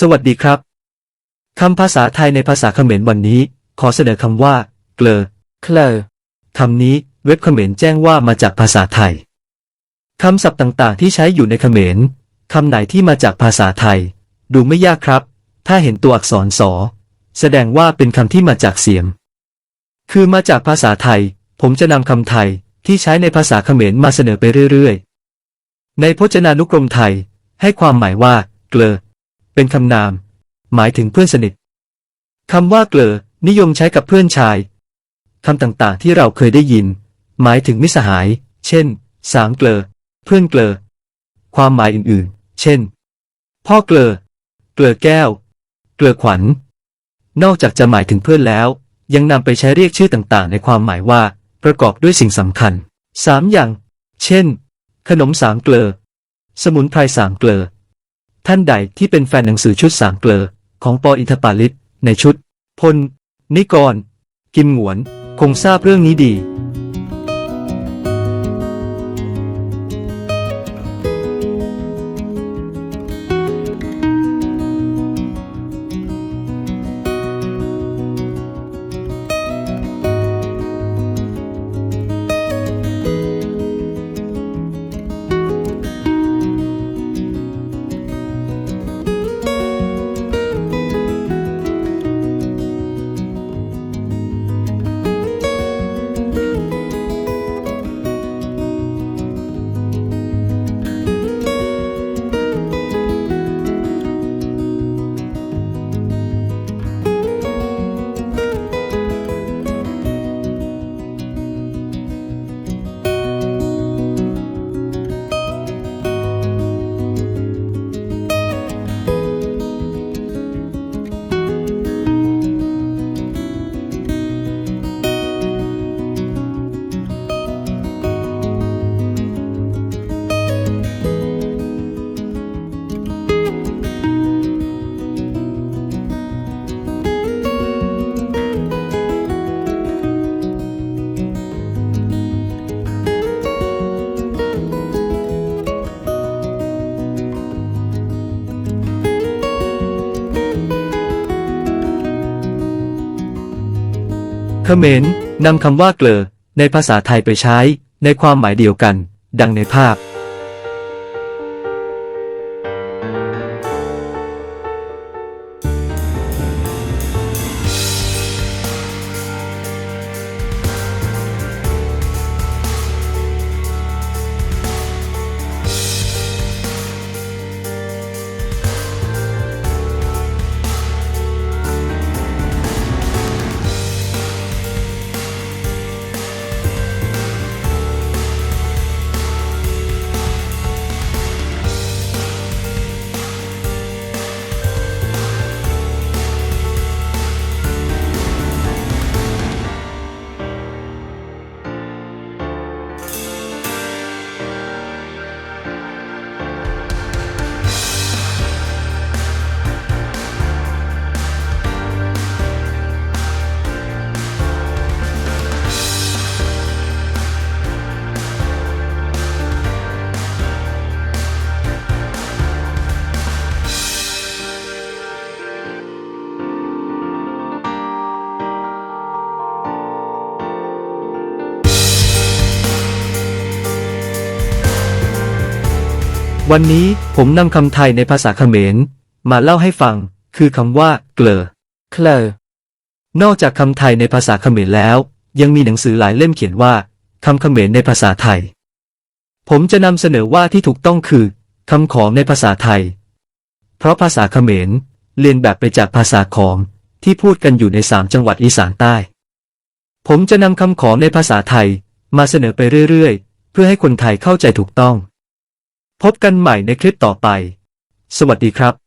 สวัสดีครับ คำภาษาไทยในภาษาเขมรวันนี้ ขอเสนอคำว่า เกลอเคลอคำนี้เว็บเขมรแจ้งว่ามาจากภาษาไทย คำศัพท์ต่างๆ ที่ใช้อยู่ในเขมรคำไหนที่มาจากภาษาไทย ดูไม่ยากครับ ถ้าเห็นตัวอักษรสอแสดงว่าเป็นคำที่มาจากเสียง คือมาจากภาษาไทย ผมจะนำคำไทยที่ใช้ในภาษาเขมรมาเสนอไปเรื่อยๆ ในพจนานุกรมไทย ให้ความหมายว่า เกลอ เป็นคำนาม หมายถึงเพื่อนสนิทคำว่าเกลอ นิยมใช้กับเพื่อนชายคำต่างๆ ที่เราเคยได้ยิน หมายถึงมิสหาย เช่น สามเกลอ เพื่อนเกลอ ความหมายอื่นๆ เช่น พ่อเกลอ เกลอแก้ว เกลอขวัญ นอกจากจะหมายถึงเพื่อนแล้ว ยังนำไปใช้เรียกชื่อต่างๆ ในความหมายว่า ประกอบด้วยสิ่งสำคัญสามอย่าง เช่น ขนมสามเกลอ สมุนไพรสามเกลอ ท่านใดที่เป็นแฟนหนังสือชุดสามเกลอของปออินทปาลิตในชุด พล นิกร กิมหวน คงทราบเรื่องนี้ดี เขมรนำคำว่าเกลอในภาษาไทยไปใช้ในความหมายเดียวกัน ดังในภาพ วันนี้ผมนำคำไทยในภาษาเขมร มาเล่าให้ฟัง คือคำว่า เกลอเคลอนอกจากคำไทยในภาษาเขมรแล้ว ยังมีหนังสือหลายเล่มเขียนว่าคำเขมรในภาษาไทย ผมจะนำเสนอว่าที่ถูกต้องคือคำของในภาษาไทย เพราะภาษาเขมรเรียนแบบไปจากภาษาของที่พูดกันอยู่ในสามจังหวัดอีสานใต้ ผมจะนำคำของในภาษาไทย มาเสนอไปเรื่อย ๆ เพื่อให้คนไทยเข้าใจถูกต้อง พบกันใหม่ในคลิปต่อไป สวัสดีครับ